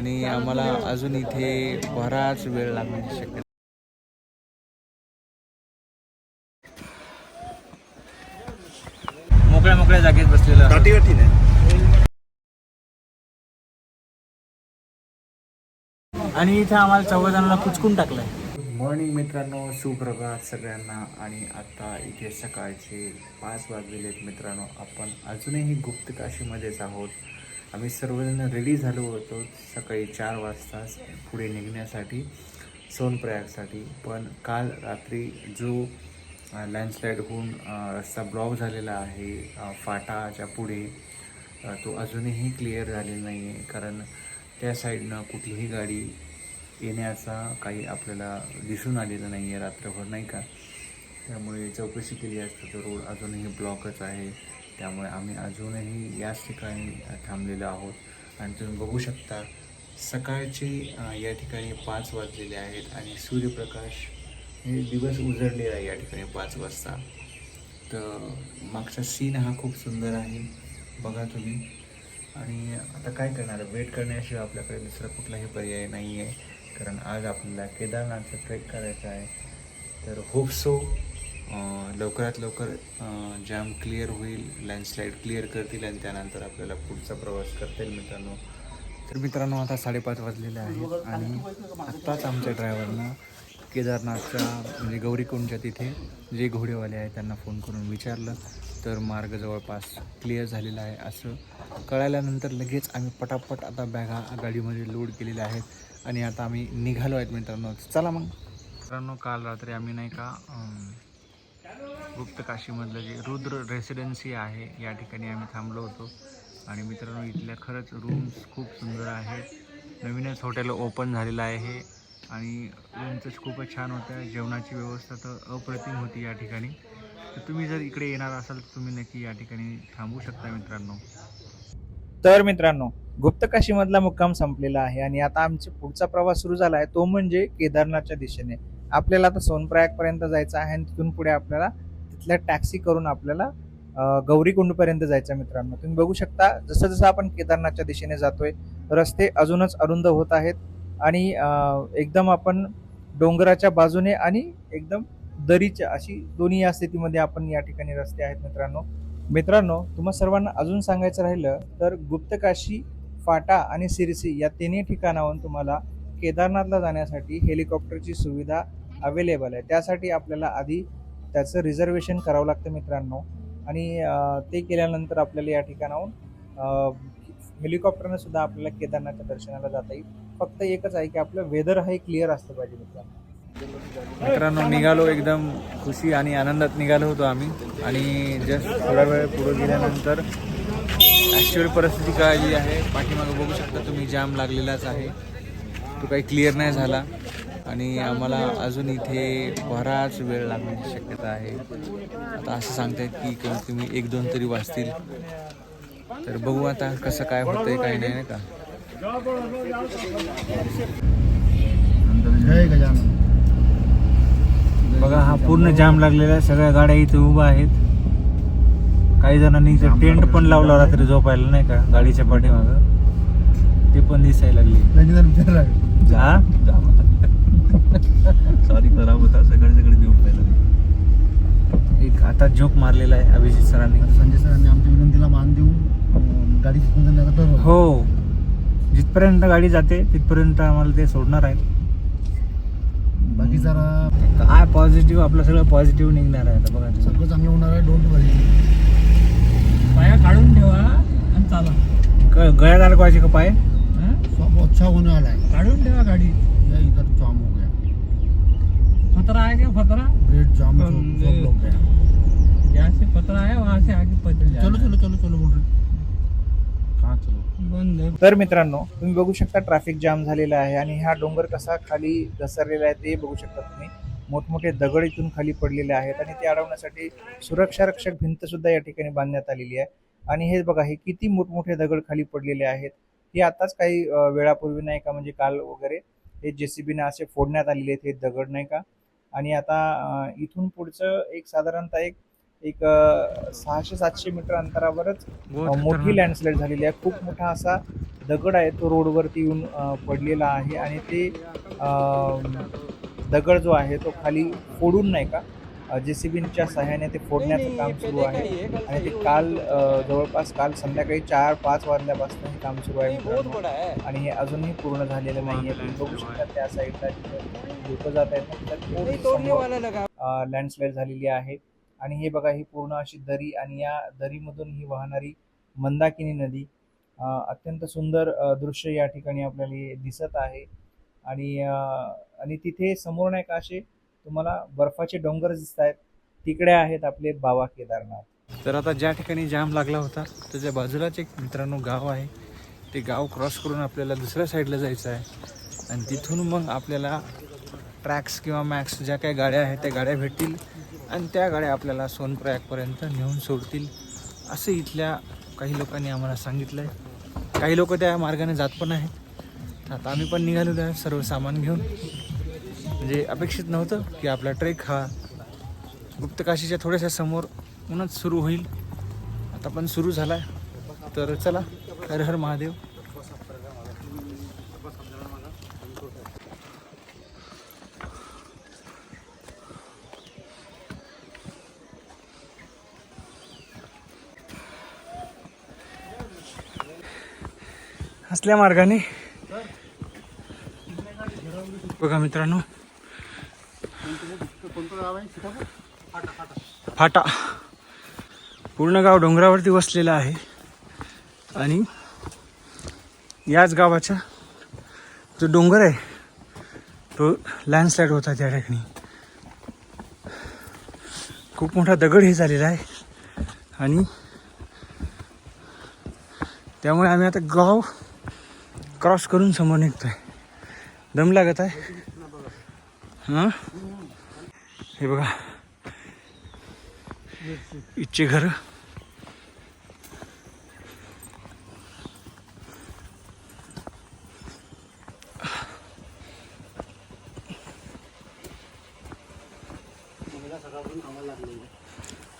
आणि आम्हाला अजून इथे बराच वेळ लागण्याची शक्यता मोकळ्या मोकळ्या जागेत बसलेलं आणि इथे आम्हाला चौघ जणांना कुचकून टाकलंय. मॉर्निंग मित्रांनो सुप्रभात सगळ्यांना. आणि आता इथे सकाळचे पाच वाजलेले मित्रांनो. आपण अजूनही गुप्त काशीमध्येच आहोत. आम्ही सर्वजण रेडी झालो होतो सकाळी चार वाजता पुढे निघण्यासाठी सोनप्रयागसाठी. पण काल रात्री जो लँडस्लाईड होऊन रस्ता ब्लॉक झालेला आहे फाटाच्या पुढे तो अजूनही क्लिअर झालेला नाही आहे कारण त्या साईडनं कुठलीही गाडी येण्याचा काही आपल्याला दिसून आलेलं नाही आहे रात्रभर नाही का? त्यामुळे चौकशी केली असता तर रोड अजूनही ब्लॉकच आहे. त्यामुळे आम्ही अजूनही याच ठिकाणी थांबलेलो आहोत. आणि तुम्ही बघू शकता सकाळचे या ठिकाणी पाच वाजलेले आहेत आणि सूर्यप्रकाश हे दिवस उजळलेला आहे या ठिकाणी पाच वाजता. तर मागचा सीन हा खूप सुंदर आहे. बघा तुम्ही. आणि आता काय करणार? वेट करण्याशिवाय आपल्याकडे दुसरा कुठलाही पर्याय नाही आहे कारण आज आपल्याला केदारनाथचा ट्रेक करायचा आहे. तर होप सो लवकरात लवकर जॅम क्लिअर होईल लँडस्लाईड क्लिअर करतील आणि त्यानंतर आपल्याला पुढचा प्रवास करता येईल मित्रांनो. तर मित्रांनो आता साडेपाच वाजलेले आहेत आणि आत्ताच आमच्या ड्रायव्हरनं केदारनाथच्या म्हणजे गौरीकुंडच्या तिथे जे घोडेवाले आहेत त्यांना फोन करून विचारलं. तर मार्ग जवळपास क्लिअर झालेला आहे असं कळाल्यानंतर लगेच आम्ही पटापट आता बॅगा गाडीमध्ये लोड केलेल्या आहेत आणि आता आम्ही निघालो आहेत मित्रांनो. चला मग. मित्रांनो काल रात्री आम्ही नाही का गुप्त काशीमधलं जे रुद्र रेसिडेन्सी आहे या ठिकाणी आम्ही थांबलो होतो. आणि मित्रांनो इथल्या खरंच रूम्स खूप सुंदर आहेत. नवीनच हॉटेल ओपन झालेलं आहे. आणि रूमच खूपच छान होत्या जेवणाची व्यवस्था तर अप्रतिम होती या ठिकाणी. तर तुम्ही जर इकडे येणार असाल तर तुम्ही नक्की या ठिकाणी थांबू शकता मित्रांनो. तर मित्रांनो गुप्तकाशीमधला मुक्काम संपलेला आहे. आणि आता आमचा पुढचा प्रवास सुरू झाला आहे. तो म्हणजे केदारनाथच्या दिशेने. आपल्याला आता सोनप्रयागपर्यंत जायचं आहे आणि तिथून पुढे आपल्याला तिथल्या टॅक्सी करून आपल्याला गौरीकुंडपर्यंत जायचं मित्रांनो. तुम्ही बघू शकता जसं जसं आपण केदारनाथच्या दिशेने जातोय रस्ते अजूनच अरुंद होत आहेत आणि एकदम आपण डोंगराच्या बाजूने आणि एकदम दरीच्या अशी दोन्ही या स्थितीमध्ये आपण या ठिकाणी रस्ते आहेत मित्रांनो. मित्रांनो तुम्हा सर्वांना अजून सांगायचं राहिलं तर गुप्तकाशी फाटा आणि सिरसी या तिन्ही ठिकाणाहून तुम्हाला केदारनाथला जाण्यासाठी हेलिकॉप्टरची सुविधा अवेलेबल आहे. त्यासाठी आपल्याला आधी त्याचं रिझर्वेशन करावं लागतं मित्रांनो. आणि ते केल्यानंतर आपल्याला या ठिकाणाहून हेलिकॉप्टरनंसुद्धा सुद्धा आपल्याला केदारनाथच्या दर्शनाला जाता येईल. फक्त एकच आहे की आपलं वेदर हे क्लिअर असलं पाहिजे मित्रांनो. मित्रांनो निघालो एकदम खुशी आणि आनंदात निघालो होतो आम्ही. आणि जस्ट थोडा वेळ पुढे गेल्यानंतर ॲक्च्युअल परिस्थिती काय जी आहे. पाठीमागं बघू शकता तुम्ही जाम लागलेलाच आहे. तो काही क्लिअर नाही झाला. आणि आम्हाला अजून इथे बराच वेळ लागण्याची शक्यता आहे. आता असं सांगतायत की कमीत कमी एक दोन तरी वाजतील तर बघू आता कसं काय होतंय काय नाही नाही का? बघा हा पूर्ण जाम लागलेला आहे. सगळ्या गाड्या इथे उभ्या आहेत. काही जणांनी इथे टेंट पण लावला रात्री झोपायला नाही का? गाडीच्या पाठीमागं. ते पण दिसायला लागले. हा? सॉरी खराब होता सकाळी सकाळी देऊ पहिला. एक आता जोक मारलेला आहे अभिजित सरांनी. संजय सरांनी आमच्या विनंतीला मान देऊन अं, गाडी शिकून जाण्याचं ठरवलं. हो. जिथपर्यंत गाडी जाते तिथपर्यंत आम्हाला ते सोडणार आहेत बाकी जरा काय पॉझिटिव्ह आपलं सगळं पॉझिटिव्ह निघणार आहे आता बघा. सगळं चांगलं होणार आहे डोंट वरी पाया काढून ठेवा आणि चाला. ग- गळ्यात अडकवायचे का पाय? हं? सब अच्छा होने वाला है काढून ठेवा गाडी. ये इधर जाम हो गया। फतरा है क्या? फतरा ब्रेड जाम सब लोग गया यहाँ से फतरा है वहाँ से आगे पैदल चलो चलो चलो चलो बोल रहे। कहाँ चलो? बंद है। तर मित्रांनो तुम्ही बघू शकता ट्रॅफिक जाम झालेला आहे आणि हा डोंगर कसा खाली घसरलेला आहे ते बघू शकता तुम्ही. मोठमोठे दगड इथून खाली पडलेले आहेत आणि ते अडवण्यासाठी सुरक्षा रक्षक भिंत सुद्धा या ठिकाणी बांधण्यात आलेली आहे. आणि हे बघा हे किती मोठमोठे दगड खाली पडलेले आहेत. हे आताच काही वेळापूर्वी नाही का म्हणजे काल वगैरे हे जेसीबीने असे फोडण्यात आलेले आहेत हे दगड नाही का आणि आता इथून पुढचं एक साधारणतः एक एक सहाशे सातशे मीटर अंतरावरच मोठी. लँडस्लाईड झालेली आहे खूप मोठा असा दगड आहे तो रोडवरती येऊन पडलेला आहे आणि ते दगड जो आहे तो खाली फोडून नाही का जे सी बीच्या सहाय्याने ते फोडण्याचं काम सुरू आहे. आणि ते काल जवळपास काल संध्याकाळी चार पाच वाजल्यापासून हे काम सुरू आहे. आणि हे अजूनही पूर्ण झालेलं नाही आहे. तुम्ही बघू शकता त्या साईडला लोक जात आहेत लँडस्लाईड झालेली आहे. आणि हे बघा ही पूर्ण अशी दरी आणि या दरीमधून ही वाहणारी मंदाकिनी नदी अत्यंत सुंदर दृश्य या ठिकाणी आपल्याला दिसत आहे. आणि आणि तिथे समोर नाही का असे तुम्हाला बर्फाचे डोंगर दिसत आहेत तिकडे आहेत आपले बाबा केदारनाथ. तर आता ज्या ठिकाणी जाम लागला होता त्याच्या बाजूलाच एक मित्रांनो गाव आहे. ते गाव क्रॉस करून आपल्याला दुसऱ्या साईडला जायचं आहे. आणि तिथून मग आपल्याला ट्रॅक्स किंवा मॅक्स ज्या काही गाड्या आहेत त्या गाड्या भेटतील. आणि त्या गाड्या आपल्याला सोनप्रयागपर्यंत नेऊन सोडतील. असं इथल्या काही लोकांनी आम्हाला सांगितलं आहे काही लोक त्या मार्गाने जात पण आहेत. आता आम्ही पण निघालेलो आहे सर्व सामान घेऊन. म्हणजे अपेक्षित नव्हतं की आपला ट्रेक हा गुप्तकाशीच्या थोड्याशा समोर म्हणूनच सुरू होईल. आता पण सुरू झाला. आहे तर चला हर हर महादेव. असल्या मार्गाने. बघा मित्रांनो फाटा. पूर्ण गाव डोंगरावरती वसलेलं आहे. आणि याच गावाचा जो डोंगर आहे तो लँडस्लाईड होता त्या ठिकाणी. खूप मोठा दगड हे झालेला आहे. आणि त्यामुळे आम्ही आता गाव क्रॉस करून समोर निघतोय. दम लागत आहे. हां? हे बघा. इच्छे घर.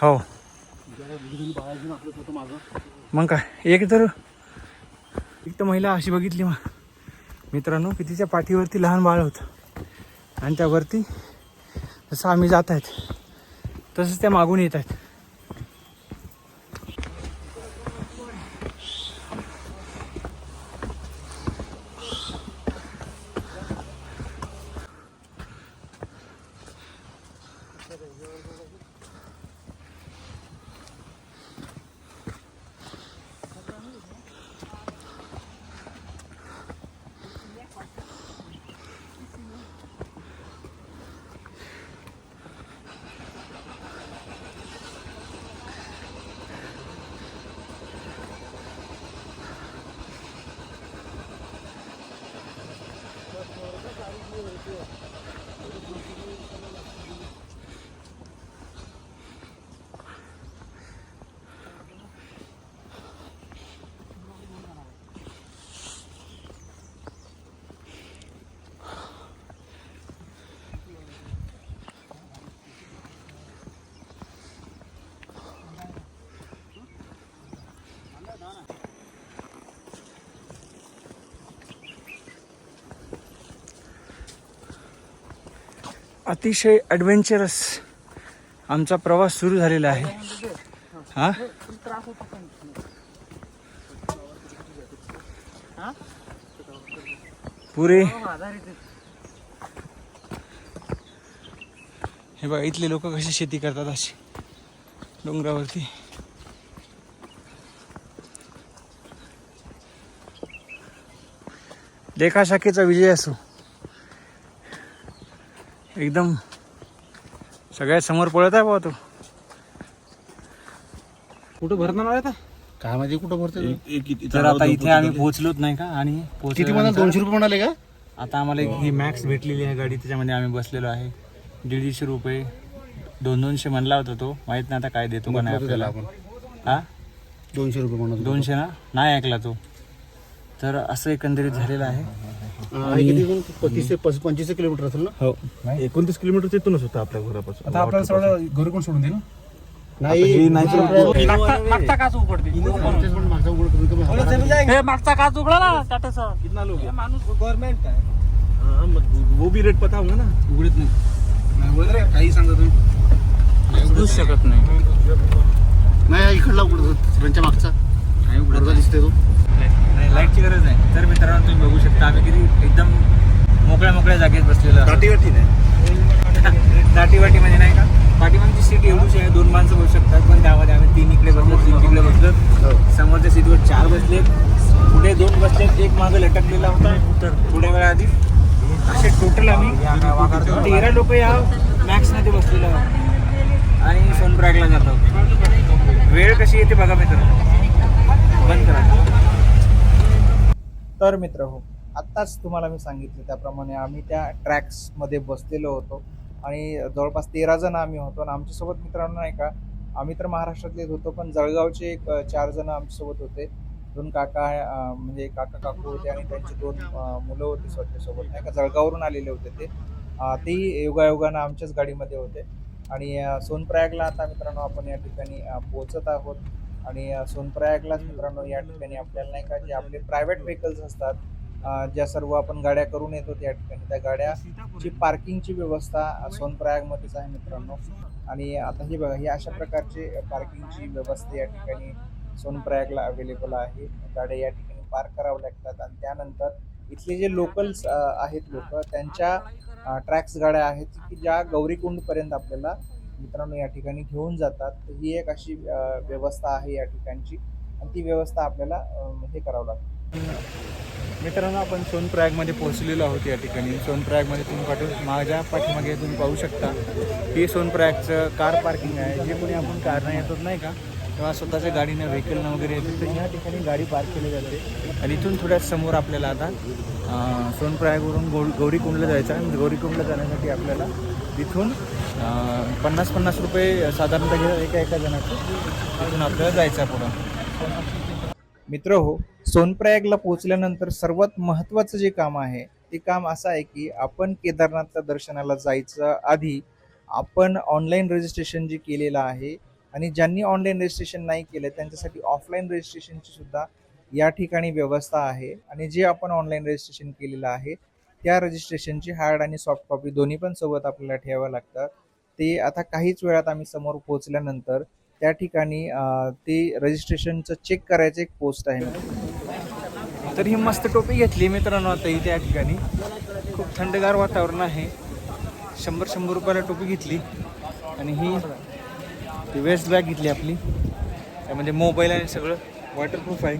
हो. मग काय? एक तर एक तर महिला अशी बघितली मग. मित्रांनो की तिच्या पाठीवरती लहान बाळ होतं. आणि त्यावरती जसं आम्ही जात आहेत तसंच त्या मागून येत आहेत. अतिशय ॲडव्हेंचरस आमचा प्रवास सुरू झालेला आहे. हां? पुरे. हे बघा इथले लोक कशी शेती करतात अशी. डोंगरावरती. लेखाशाखेचा विजय असो. एकदम सगळ्यात समोर पळत आहे बाबा तो. कुठं भरणार आहे आता? काय माहिती कुठं भरते तर आता इथे आम्ही पोहोचलोच नाही का आणि किती म्हणा दोनशे रुपये म्हणाले का? आता आम्हाला एक ही मॅक्स भेटलेली आहे गाडी त्याच्यामध्ये आम्ही बसलेलो आहे. दीडशे रुपये दोन दोनशे म्हणला होता तो. माहीत नाही आता काय देतो का नाही आपल्याला. आपण. हा? दोनशे रुपये म्हणत होतो. दोनशे ना? नाही ऐकला तो. तर असं एकंदरीत झालेलं आहे. पस्तीस ते पस- पंचवीस किलोमीटर असेल ना? हो. एकोणतीस किलोमीटर तिथूनच होतं आपल्या घरापासून. आता आपल्याला घरी कोण सोडून दे ना? नाही. नाही मागचा मागचा काच उघडते. हे मागचा काच उघडा ना टाटाचा कितना लोग? हे माणूस गव्हर्नमेंट आहे. हाँ मग वो भी रेट पता होगा ना. उघडत नाही. उघडत रे काही सांगत तुम्ही उघडूच शकत नाही. नाही इकडला उघडत त्यांच्या मागचा. नाही उघडत दिसते तो. नाही लाईटची गरज नाही. तर मित्रांनो तुम्ही बघू शकता आम्ही किती एकदम मोकळ्या मोकळ्या जागेत बसलेलो आहोत. काटी वाटी नाही. दाटी वाटी म्हणजे नाही का? पाठीमागची सीट एवढीच आहे दोन माणसं बसू शकतात पण त्यामध्ये आम्ही तीन इकडे बसलो तीन तिकडे बसलो. समोरच्या सीटवर चार बसलेत. पुढे दोन बसलेत एक मागे लटकलेला होता. थोड्या वेळा आधी असे टोटल आम्ही तेरा लोक या मॅक्समध्ये बसलेलो आहोत. आणि सोनप्रयागला जातो वेळ कशी येते बघा मित्र बंद करा. तर मित्र हो आत्ताच तुम्हाला मी सांगितलं त्याप्रमाणे आम्ही त्या ट्रॅक्समध्ये बसलेलो होतो. आणि जवळपास तेरा जण आम्ही होतो आणि आमच्यासोबत मित्रांनो नाही का आम्ही तर महाराष्ट्रातलेच होतो पण जळगावचे एक चार जण आमच्यासोबत होते. दोन काका म्हणजे काका काकू होते आणि त्यांचे दोन मुलं होते स्वतःसोबत नाही का जळगाववरून आलेले होते ते. ती तेही योगायोगानं आमच्याच गाडीमध्ये होते. आणि सोनप्रयागला आता मित्रांनो आपण या ठिकाणी पोहोचत आहोत. आणि सोनप्रयागलाच मित्रांनो या ठिकाणी आपल्याला नाही का जे आपले प्रायव्हेट व्हेकल्स असतात ज्या सर्व आपण गाड्या करून येतो त्या ठिकाणी त्या गाड्याची पार्किंगची व्यवस्था सोनप्रयागमध्येच आहे मित्रांनो. आणि आता हे बघा ही अशा प्रकारची पार्किंगची व्यवस्था या ठिकाणी सोनप्रयागला अवेलेबल आहे. गाड्या या ठिकाणी पार्क करावं लागतात. आणि त्यानंतर इथले जे लोकल्स आहेत लोक त्यांच्या ट्रॅक्स गाड्या आहेत की ज्या गौरीकुंडपर्यंत आपल्याला मित्रांनो या ठिकाणी घेऊन जातात. ही एक अशी व्यवस्था आहे या ठिकाणची. आणि ती व्यवस्था आपल्याला हे करावं लागतं. मित्रांनो आपण सोनप्रयागमध्ये पोहोचलेलो आहोत या ठिकाणी. सोनप्रयागमध्ये तुम्ही पाठवून माझ्या पाठीमागे तुम्ही पाहू शकता. हे सोनप्रयागचं कार पार्किंग आहे. जे कोणी आपण कारनं येतो नाही का? किंवा स्वतःच्या गाडीनं व्हेकलनं वगैरे येते तर ह्या ठिकाणी गाडी पार्क केली जाते. आणि इथून थोड्या समोर आपल्याला आता सोनप्रयागवरून गौ गौरीकुंडला जायचं आहे. आणि गौरीकुंडला जाण्यासाठी आपल्याला तिथून पन्नास पन्नास रुपये साधारणतः घेतात एका एका जणाचे. तिथून आपल्याला जायचं आहे पुढं. मित्र हो सोनप्रयागला पोहोचल्यानंतर सर्वात महत्त्वाचं जे काम आहे ते काम असं आहे की आपण केदारनाथच्या दर्शनाला जायचं आधी आपण ऑनलाईन रजिस्ट्रेशन जे केलेलं आहे आणि ज्यांनी ऑनलाईन रजिस्ट्रेशन नाही केलं त्यांच्यासाठी ऑफलाईन रजिस्ट्रेशनची सुद्धा या ठिकाणी व्यवस्था आहे. आणि जे आपण ऑनलाईन रजिस्ट्रेशन केलेलं आहे त्या रजिस्ट्रेशनची हार्ड आणि सॉफ्ट कॉपी दोन्ही पण सोबत आपल्याला ठेवावं लागतात ते आता काहीच वेळात आम्ही समोर पोहोचल्यानंतर त्या ठिकाणी ते रजिस्ट्रेशनचं चेक करायचं एक पोस्ट आहे तर ही मस्त टोपी घेतली मित्रांनो आता इथे या ठिकाणी. खूप थंडगार वातावरण आहे. शंभर शंभर रुपयाला टोपी घेतली. आणि ही ती वेस्ट बॅग घेतली आपली. त्यामध्ये मोबाईल आणि सगळं. वॉटरप्रूफ आहे.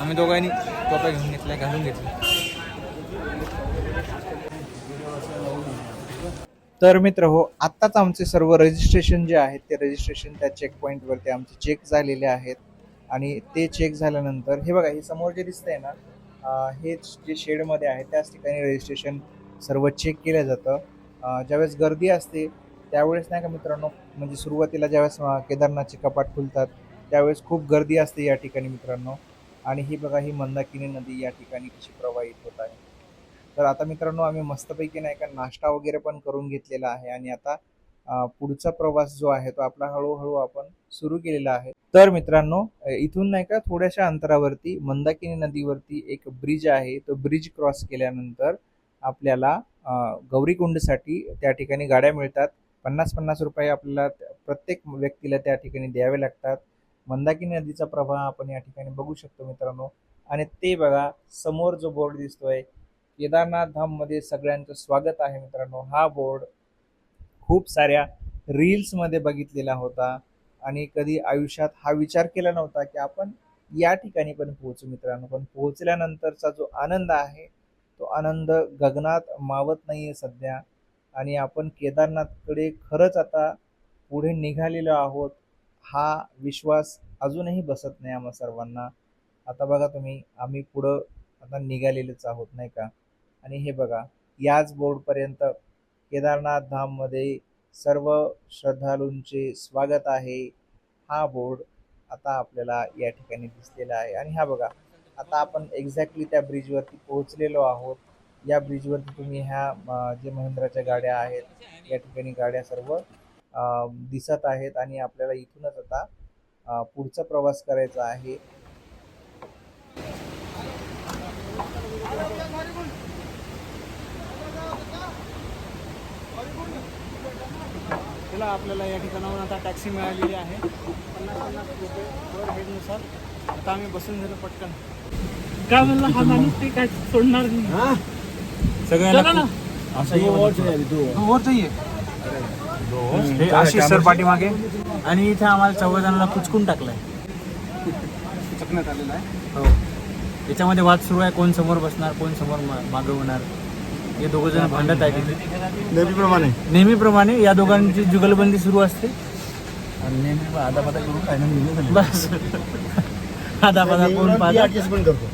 आम्ही दोघांनी टोप्या घेऊन घेतल्या घालून घेतल्या. तर मित्र हो आत्ताच आमचे सर्व रजिस्ट्रेशन जे आहेत ते रजिस्ट्रेशन त्या चेक पॉईंटवरती आमचे चेक झालेले आहेत. आणि ते चेक झाल्यानंतर हे बघा हे समोर जे दिसतंय ना अं, हे जे शेडमध्ये आहे त्याच ठिकाणी रजिस्ट्रेशन सर्व चेक केलं जातं. ज्यावेळेस गर्दी असते त्यावेळेस नाही का मित्रांनो म्हणजे सुरुवातीला ज्यावेळेस केदारनाथचे कपाट खुलतात त्यावेळेस खूप गर्दी असते या ठिकाणी मित्रांनो. आणि ही बघा ही मंदाकिनी नदी या ठिकाणी कशी प्रवाहित होत आहे. तर आता मित्रांनो आम्ही मस्तपैकी नाही का नाश्ता वगैरे पण करून घेतलेला आहे आणि आता पुढचा प्रवास जो आहे तो आपला हळूहळू आपण सुरू केलेला आहे. तर मित्रांनो इथून नाही का थोड्याशा अंतरावरती मंदाकिनी नदीवरती एक ब्रिज आहे. तो ब्रिज क्रॉस केल्यानंतर आपल्याला गौरीकुंडसाठी त्या ठिकाणी गाड्या मिळतात. पन्नास पन्नास रुपये आपल्याला प्रत्येक व्यक्तीला त्या ठिकाणी द्यावे लागतात. मंदाकिनी नदीचा प्रवाह आपण या ठिकाणी बघू शकतो मित्रांनो. आणि ते बघा समोर जो बोर्ड दिसतोय केदारनाथ धाममध्ये सगळ्यांचं स्वागत आहे मित्रांनो. हा बोर्ड खूप साऱ्या रील्समध्ये बघितलेला होता आणि कधी आयुष्यात हा विचार केला नव्हता की आपण या ठिकाणी पण पोहोचू मित्रांनो. पण पोहोचल्यानंतरचा जो आनंद आहे तो आनंद गगनात मावत नाहीये सध्या. आणि आपण केदारनाथकडे खरंच आता पुढे निघालेलो आहोत हा विश्वास अजूनही बसत नाही आम्हा सर्वांना. आता बघा तुम्ही आम्ही पुढं आता निघालेलेच आहोत नाही का? आणि हे बघा याच बोर्डपर्यंत केदारनाथ धाममध्ये सर्व श्रद्धाळूंचे स्वागत आहे. हा बोर्ड आता आपल्याला या ठिकाणी दिसलेला आहे. आणि हा बघा आता आपण एक्झॅक्टली त्या ब्रिजवरती पोहोचलेलो आहोत. या ब्रिजवरती तुम्ही ह्या जे महिंद्राच्या गाड्या आहेत या ठिकाणी गाड्या सर्व दिसत आहेत. आणि आपल्याला इथूनच आता पुढचा प्रवास करायचा आहे. तिला आपल्याला या ठिकाणाहून आता टॅक्सी मिळालेली आहे. पन्नास पन्नास रुपये पर हेडनुसार आता आम्ही बसून झालो पटकन. काय म्हणलं हा माणूस ते काय सोडणार नाही? चला ना. हे होतं. हे. आशिष सर पाठीमागे. आणि इथे आम्हाला चौघजणांना कुचकून टाकलंय. चकण्यात आलेला आहे. हो. याच्यामध्ये वाद सुरू आहे कोण समोर बसणार कोण समोर मा- मागं होणार. हे दोघं जण भांडत आहेत. नेहमीप्रमाणे. नेहमीप्रमाणे या दोघांची जुगलबंदी सुरू असते. आणि नेहमी आदापादा करून बस. कोण पाहत? ऍडजस्टमेंट करतो.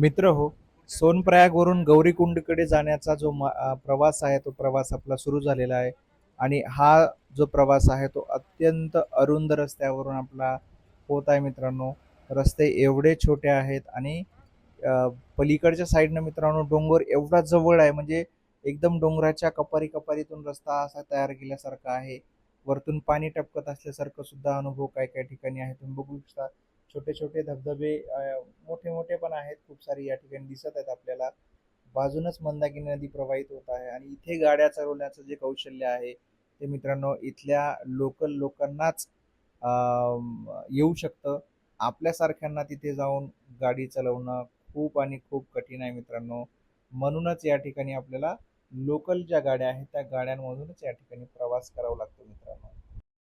मित्र हो सोनप्रयागवरून गौरीकुंडकडे जाण्याचा जो मा- प्रवास आहे तो प्रवास आपला सुरू झालेला आहे. आणि हा जो प्रवास आहे तो अत्यंत अरुंद रस्त्यावरून आपला होत आहे मित्रांनो. रस्ते एवढे छोटे आहेत आणि पलीकडच्या साईडनं मित्रांनो डोंगर एवढा जवळ आहे म्हणजे एकदम डोंगराच्या कपारी कपारीतून रस्ता असा तयार केल्यासारखा आहे. वरतून पाणी टपकत असल्यासारखं सुद्धा अनुभव काय काय ठिकाणी आहे तुम्ही बघू शकता. छोटे छोटे धबधबे मोठे मोठे पण आहेत. खूप सारे या ठिकाणी दिसत आहेत आपल्याला. बाजूनच मंदाकिनी नदी प्रवाहित होत आहे आणि इथे गाड्या चालवण्याचं जे कौशल्य आहे ते मित्रांनो इथल्या लोकल लोकांनाच येऊ शकतं. आपल्यासारख्यांना तिथे जाऊन गाडी चालवणं खूप आणि खूप कठीण आहे मित्रांनो. म्हणूनच या ठिकाणी आपल्याला लोकल ज्या गाड्या आहेत त्या गाड्यांमधूनच या ठिकाणी प्रवास करावा लागतो मित्रांनो.